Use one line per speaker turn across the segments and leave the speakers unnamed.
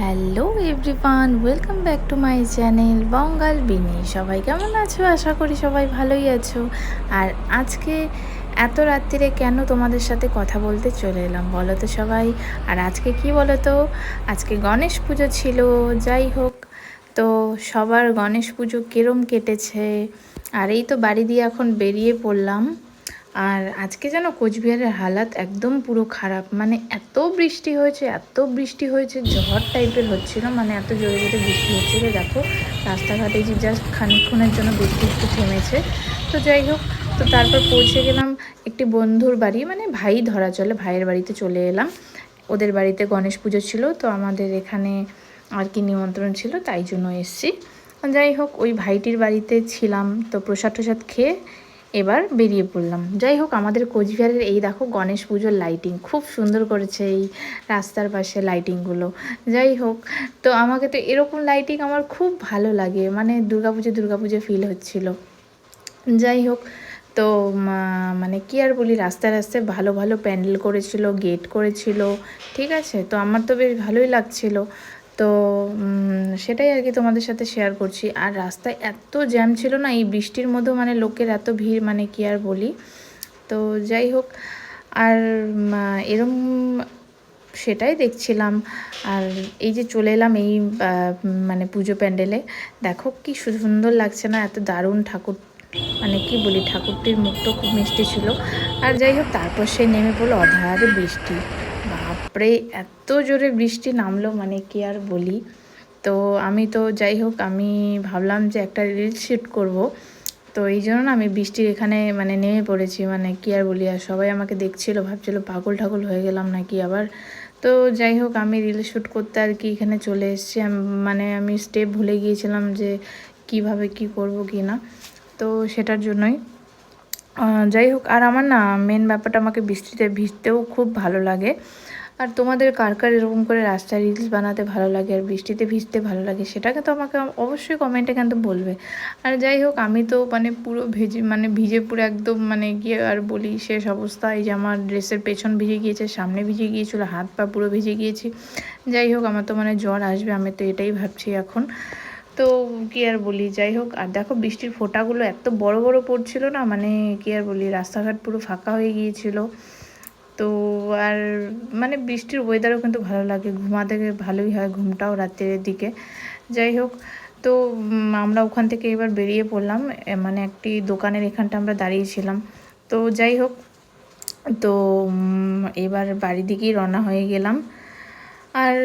Hello everyone welcome back to my channel Bangal Bini সবাই কেমন আছো? আশা করি সবাই ভালোই আছো। আর আজকে এত রাত্রিরে কেন তোমাদের সাথে কথা বলতে চলে এলাম, বলো তো সবাই? আর আজকে কি বলো তো? আজকে গণেশ পুজো ছিল, যাই হোক। তো সবার গণেশ পুজো কিরম কেটেছে? আর এই তো বাড়ি দিয়ে এখন বেরিয়ে পড়লাম। আর আজকে যেন কোচবিহারের হালাত একদম পুরো খারাপ। মানে এত বৃষ্টি হয়েছে, এত বৃষ্টি হয়েছে, ঝড় টাইপের হচ্ছিল মানে এত জোরে জোরে বৃষ্টি হচ্ছিল দেখো, রাস্তাঘাটে যে জাস্ট খানিকক্ষণের জন্য বৃষ্টি একটু থেমেছে। তো যাই হোক, তো তারপর পৌঁছে গেলাম একটি বন্ধুর বাড়ি মানে ভাই ধরা চলে, ভাইয়ের বাড়িতে চলে এলাম। ওদের বাড়িতে গণেশ পুজো ছিল, তো আমাদের এখানে আর কি নিমন্ত্রণ ছিল, তাই জন্য এসছি। যাই হোক, ওই ভাইটির বাড়িতে ছিলাম, তো প্রসাদ টসাদ খেয়ে এবার বেরিয়ে পড়লাম। যাই হোক আমাদের কোচবিহারের এই দেখো গণেশ পুজোর লাইটিং খুব সুন্দর করেছে এই রাস্তার পাশে লাইটিংগুলো যাই হোক তো আমাকে তো এরকম লাইটিং আমার খুব ভালো লাগে মানে দুর্গাপুজো দুর্গাপুজো ফিল হচ্ছিল। যাই হোক তো মানে কি আর বলি, রাস্তায় রাস্তায় ভালো ভালো প্যান্ডেল করেছিল গেট করেছিল, ঠিক আছে? তো আমার তো বেশ ভালোই লাগছিল। তো সেটাই আর কি তোমাদের সাথে শেয়ার করছি। আর রাস্তায় এত জ্যাম ছিল না, এই বৃষ্টির মধ্যেও মানে লোকের এত ভিড় মানে কি আর বলি? তো যাই হোক, আর এরম সেটাই দেখছিলাম। আর এই যে চলে এলাম এই মানে পুজো প্যান্ডেলে। দেখো কি সুন্দর লাগছে না, এত দারুণ ঠাকুর মানে কি বলি, ঠাকুরটির মুখটা খুব মিষ্টি ছিল। আর যাই হোক, তারপর সে নেমে পড়ল অধারে বৃষ্টি। বাপরে এত জোরে বৃষ্টি নামলো মানে কি আর বলি। তো আমি তো যাই হোক, আমি ভাবলাম যে একটা রিল শ্যুট করব। তো এই জন্য না আমি বৃষ্টির এখানে মানে নেমে পড়েছি মানে কি আর বলি আর সবাই আমাকে দেখছিল, ভাবছিল পাগল ঠাকুল হয়ে গেলাম নাকি আবার। তো যাই হোক, আমি রিল শ্যুট করতে আর কি এখানে চলে এসেছি। মানে আমি স্টেপ ভুলে গিয়েছিলাম যে কীভাবে কি করব কি না। তো সেটার জন্যই। যাই হোক, আর আমার না মেন ব্যাপারটা আমাকে বৃষ্টিতে ভিজতেও খুব ভালো লাগে। আর তোমাদের কার কার এরকম করে রাস্তায় রিলস বানাতে ভালো লাগে আর বৃষ্টিতে ভিজতে ভালো লাগে, সেটাকে তো আমাকে অবশ্যই কমেন্টে কিন্তু বলবে। আর যাই হোক, আমি তো মানে পুরো ভেজে মানে ভিজে পুরো একদম মানে গিয়ে আর বলি শেষ অবস্থা, এই যে আমার ড্রেসের পেছন ভিজে গিয়েছে, সামনে ভিজে গিয়েছিল, হাত পা পুরো ভিজে গিয়েছি। যাই হোক, আমার তো মানে জ্বর আসবে, আমি তো এটাই ভাবছি এখন। তো কি আর বলি, যাই হোক, আর দেখো বৃষ্টির ফোঁটাগুলো এত বড় বড় পড়ছিল না মানে কি আর বলি, রাস্তাঘাট পুরো ফাঁকা হয়ে গিয়েছিল। তো আর মানে বৃষ্টির ওয়েদারও কিন্তু ভালো লাগে। ঘুমাতে ভালোই হয় ঘুমটাও রাতের দিকে। যাই হোক, তো আমরা ওখান থেকে এবার বেরিয়ে পড়লাম। মানে একটি দোকানের এখানটা আমরা দাঁড়িয়েছিলাম। তো যাই হোক, তো এবার বাড়ির দিকেই রওনা হয়ে গেলাম। আর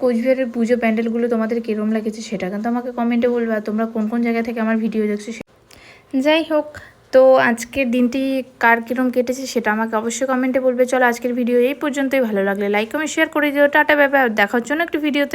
কোচবিহারের পুজো প্যান্ডেলগুলো তোমাদের কীরকম লেগেছে সেটা কিন্তু আমাকে কমেন্টে বলবে। আর তোমরা কোন কোন জায়গা থেকে আমার ভিডিও দেখছ যাই হোক তো আজকের দিনটি কার কীরকম কেটেছে সেটা আমাকে অবশ্যই কমেন্টে বলবে। চলো আজকের ভিডিও এই পর্যন্তই। ভালো লাগলে লাইক কমেন্ট শেয়ার করে দিও। টাটা ব্যাপার দেখার জন্য একটি ভিডিওতে